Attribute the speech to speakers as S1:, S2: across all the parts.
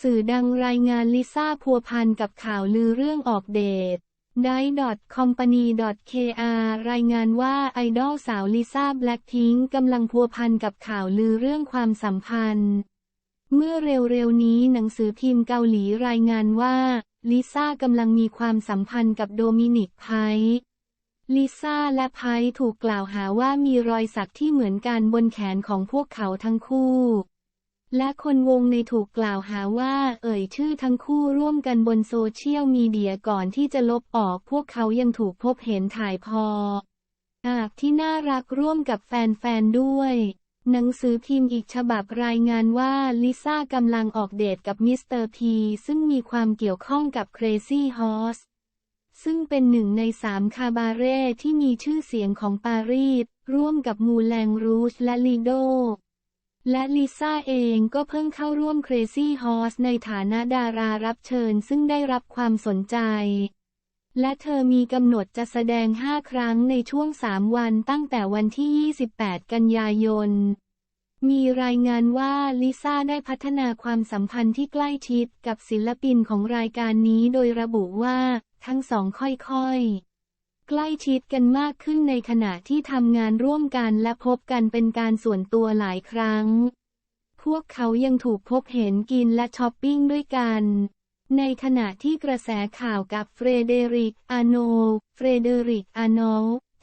S1: สื่อดังรายงานลิซ่าพัวพันกับข่าวลือเรื่องออกเดท Dai.company.kr รายงานว่าไอดอลสาวลิซ่าแบล็คพิงกำลังพัวพันกับข่าวลือเรื่องความสัมพันธ์ เมื่อเร็วๆนี้หนังสือพิมพ์เกาหลีรายงานว่าลิซ่ากำลังมีความสัมพันธ์กับโดมินิกไพลิซ่าและไพร์ถูกกล่าวหาว่ามีรอยสักที่เหมือนกันบนแขนของพวกเขาทั้งคู่ และคนวงในถูกกล่าวหาว่า เอ่ยชื่อทั้งคู่ร่วมกันบนโซเชียลมีเดียก่อนที่จะลบออกพวกเขายังถูกพบเห็นถ่ายพออาบที่น่ารักร่วมกับแฟนๆด้วย หนังสือพิมพ์อีกฉบับรายงานว่าลิซ่ากำลังออกเดทกับมิสเตอร์พีซึ่งมีความเกี่ยวข้องกับ Crazy Horse ซึ่งเป็นหนึ่งในสามคาบาเร่ที่มีชื่อเสียงของปารีสร่วมกับมูแลงรูชและลีโด และลิซ่าเองก็เพิ่งเข้าร่วม Crazy Horse ในฐานะดารารับเชิญซึ่งได้รับความสนใจ และเธอมีกำหนดจะแสดง 5 ครั้งในช่วง 3 วันตั้งแต่วันที่ 28 กันยายน มีรายงานว่าลิซ่าได้พัฒนาความสัมพันธ์ที่ใกล้ชิดกับศิลปินของรายการนี้โดยระบุว่าทั้งสองค่อยๆ ใกล้ชิดกันมากขึ้นในขณะที่ทำงานร่วมกันและพบกันเป็นการส่วนตัวหลายครั้ง พวกเขายังถูกพบเห็นกินและช้อปปิ้งด้วยกัน ในขณะที่กระแสข่าวกับเฟรเดริก อาโน เฟรเดริก อาโน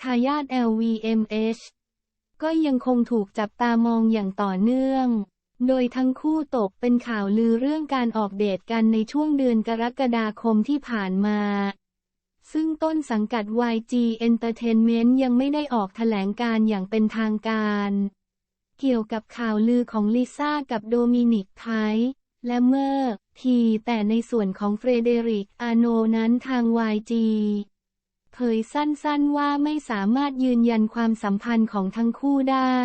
S1: ทายาท LVMH ก็ยังคงถูกจับตามองอย่างต่อเนื่อง โดยทั้งคู่ตกเป็นข่าวลือเรื่องการออกเดทกันในช่วงเดือนกรกฎาคมที่ผ่านมา ซึ่งต้นสังกัด YG Entertainment ยังไม่ได้ออกแถลงการอย่างเป็นทางการ เกี่ยวกับข่าวลือของลิซ่ากับโดมินิกไพร์และเมอร์พีแต่ในส่วนของเฟรเดริกอาโนนั้นทาง YG เผยสั้นๆว่าไม่สามารถยืนยันความสัมพันธ์ของทั้งคู่ได้